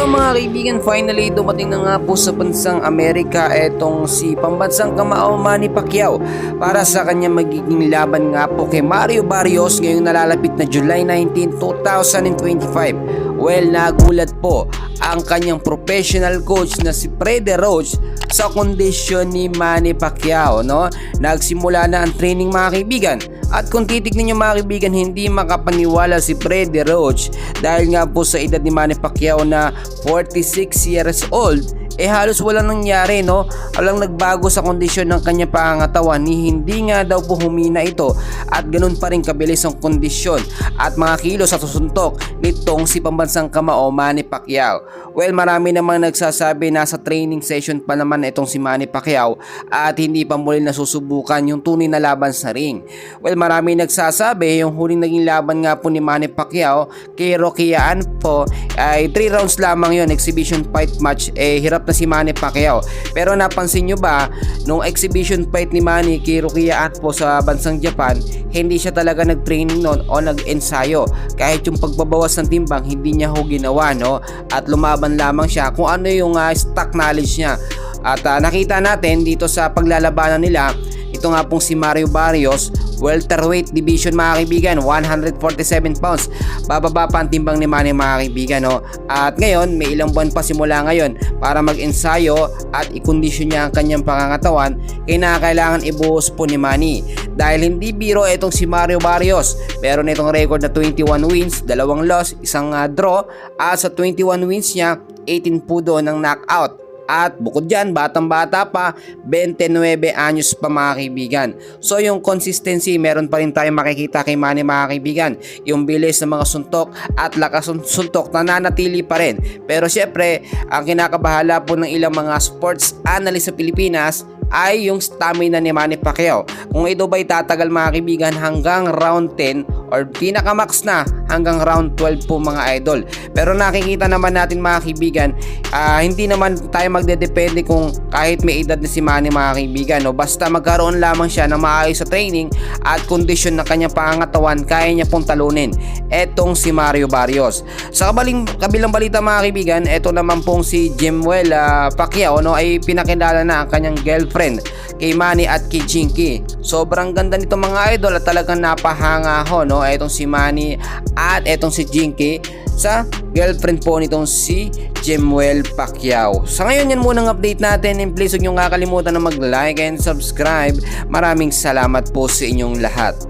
So mga kaibigan, finally dumating na nga po sa bansang Amerika etong si pambansang kamao Manny Pacquiao para sa kanya magiging laban nga po kay Mario Barrios ngayong nalalapit na July 19, 2025. Well, nagulat po ang kanyang professional coach na si Freddy Roach sa kondisyon ni Manny Pacquiao. No? Nagsimula na ang training mga kaibigan at kung titignan nyo mga kaibigan, hindi makapaniwala si Freddy Roach dahil nga po sa edad ni Manny Pacquiao na 46 years old eh halos walang nangyari no? Walang nagbago sa kondisyon ng kanyang pangangatawan. Ni hindi nga daw po humina ito at ganun pa rin kabilis ang kondisyon at mga kilos at susuntok nitong si pambansang kamao Manny Pacquiao. Well marami namang nagsasabi nasa training session pa naman itong si Manny Pacquiao at hindi pa muli nasusubukan yung tunay na laban sa ring. Well marami nagsasabi yung huling naging laban nga po ni Manny Pacquiao kay Rocky An po ay 3 rounds lamang yon exhibition fight match. Eh hirap na si Manny Pacquiao. Pero napansin nyo ba nung exhibition fight ni Manny kay Rocky An po sa bansang Japan hindi siya talaga nag-training noon o nag-ensayo. Kahit yung pagbabawas ng timbang hindi niya ho ginawa no? At lumaban lamang siya kung ano yung uh, stock knowledge niya. At uh, nakita natin dito sa paglalabanan nila ito nga pong si Mario Barrios welterweight division mga kaibigan 147 pounds. Bababa pa ang timbang ni Manny mga kaibigan no? at ngayon may ilang buwan pa simula ngayon para mag-ensayo at ikondisyon niya ang kanyang pangangatawan kaya kailangan ibuhos po ni Manny. Dahil hindi biro itong si Mario Barrios meron itong record na 21 wins dalawang loss isang uh, draw. At sa 21 wins niya 18 po doon ng knockout at bukod dyan, batang bata pa, 29 anyos pa mga kaibigan. So yung consistency, meron pa rin tayong makikita kay Manny mga kaibigan. Yung bilis ng mga suntok at lakas ng suntok nananatili pa rin. Pero syempre, ang kinakabahala po ng ilang mga sports analyst sa Pilipinas ay yung stamina ni Manny Pacquiao. Kung ito ba'y tatagal mga kaibigan hanggang round 10 or pinakamax na hanggang round 12 po mga idol. Pero nakikita naman natin mga kaibigan, uh, hindi naman tayo magdedepende kung kahit may edad na si Manny mga kaibigan. No? Basta magkaroon lamang siya ng maayos sa training at kondisyon ng kanyang pangangatawan, kaya niya pong talunin. Etong si Mario Barrios. Sa kabaling, kabilang balita mga kaibigan, eto naman pong si Jemuel uh, Pacquiao no, ay pinakilala na ang kanyang girlfriend kay Manny at kay Jinky. Sobrang ganda nito mga idol at talagang napahanga ho no etong si Manny at etong si Jinky sa girlfriend po nitong si Jemuel Pacquiao. Sa ngayon yan muna ang update natin and please huwag niyong kakalimutan na mag-like and subscribe. Maraming salamat po sa inyong lahat.